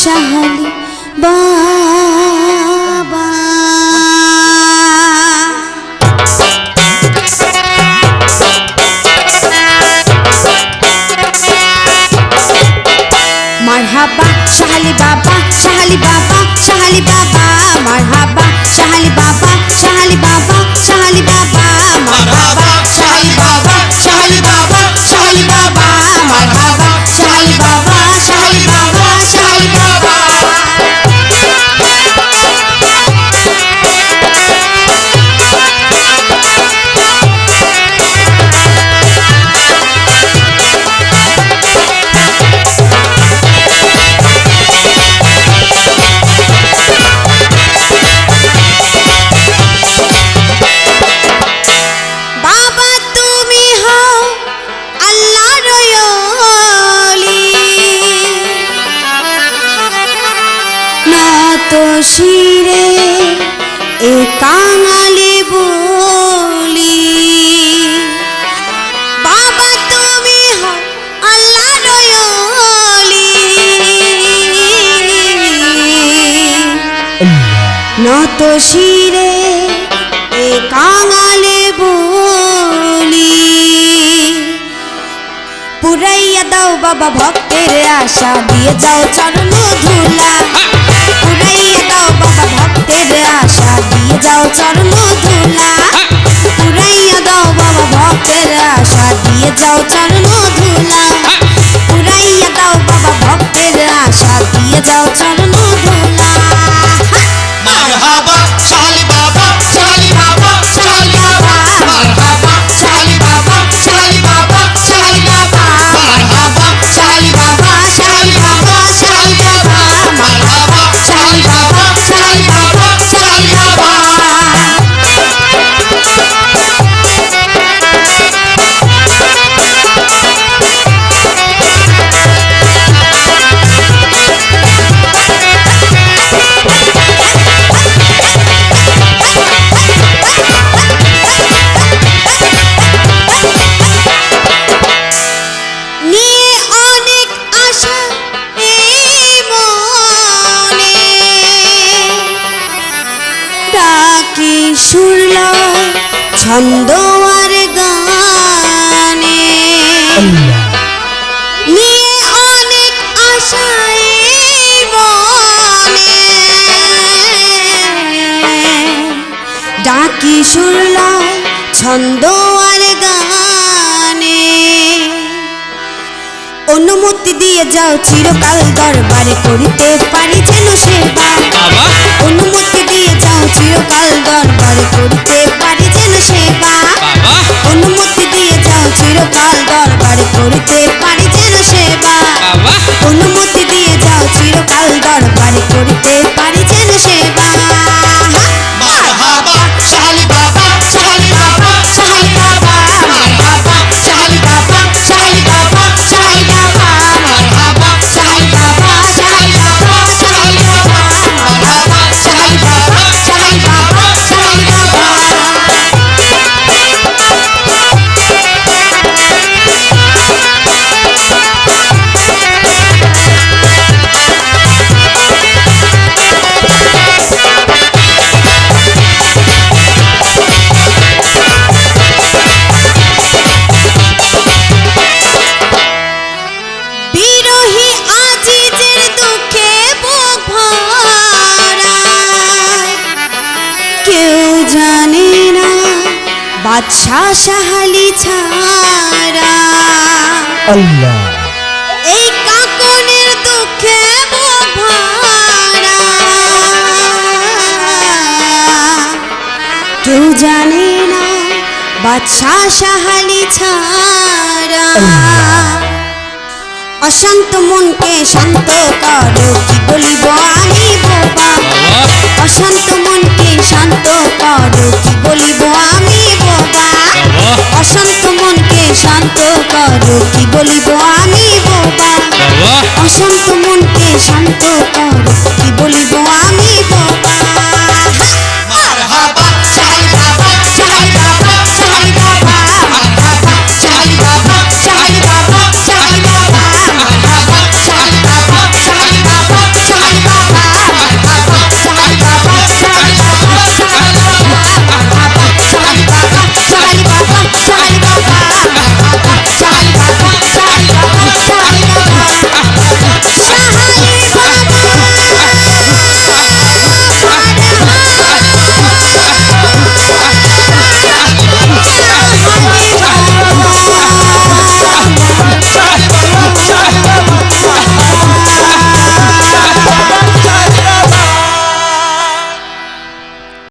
শাহালি বাবা। মারহাবা শাহালি বাবা শাহালি বাবা। শিরে এ কাঙালি বলি। বাবা তুমি আল্লাহ ওলি নত শিরে এ কাঙালি বলি। পুরাইয়া দাও বাবা ভক্তের আশা, দিয়ে যাও চরণ ধুলা। বাবা ভক্তের আশা দিয়ে যাও চরণ ধুলা পুরাইয়া দাও বাবা ভক্তের আশা দিয়ে যাও চরণ সুরল ছন্দ আর গানে। নিয়ে অনেক আশায় বনে। ডাকি ছন্দ অনুমতি দিয়ে যাও চিরকাল দরবারে করিতে পারি যেন সেবা অনুমতি দিয়ে যাও চিরকাল দরবারে করিতে পারি যেন সেবা অনুমতি কেউ জানে না বাদশাহ সাহালি ছাড়া। আল্লাহ। এই কাকনের দুঃখে কেউ জানে না বাদশাহ সাহালি ছাড়া। অশান্ত মনকে শান্ত করো কি বলিব আমি বাবা? অশান্ত মনকে শান্ত করো কি বলিব আমি বাবা? অশান্ত মনকে শান্ত করো কি বলিব আমি বাবা। অশান্ত মনকে শান্ত